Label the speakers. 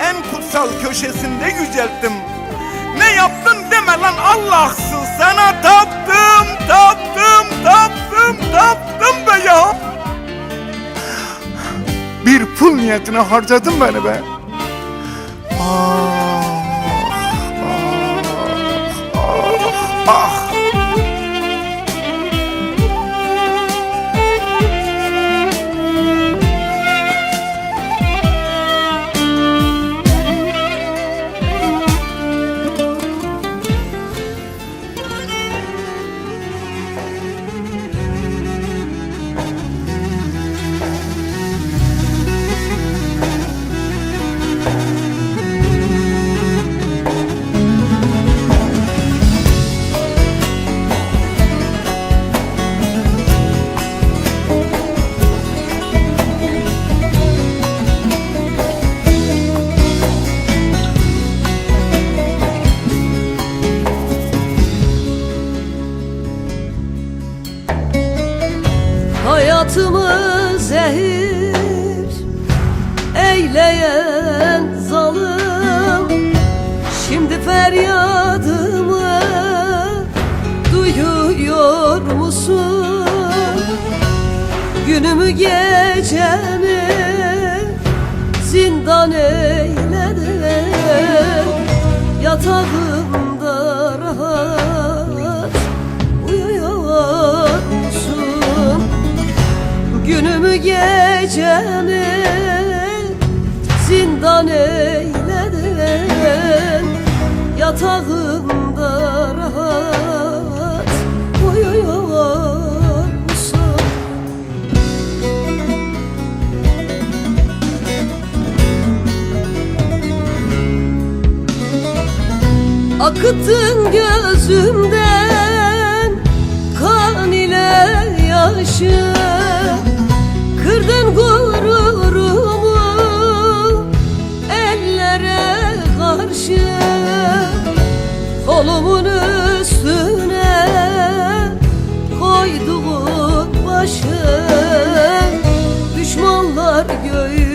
Speaker 1: en kutsal köşesinde yücelttim. Ne yaptın deme lan Allah'sın sana taptım, taptım, taptım, taptım be ya. Bir pul niyetine harcadın beni be.
Speaker 2: Hayatımı zehir eyleyen zalim Şimdi feryadımı duyuyor musun? Günümü gecemi zindan eyledin Yatağımda gecemi zindan eyledin Yatağımda rahat uyuyor musun? Akıttın gözümden kan ile yaşı karşı Kolumun üstüne koyduğun başı. Düşmanlar göğü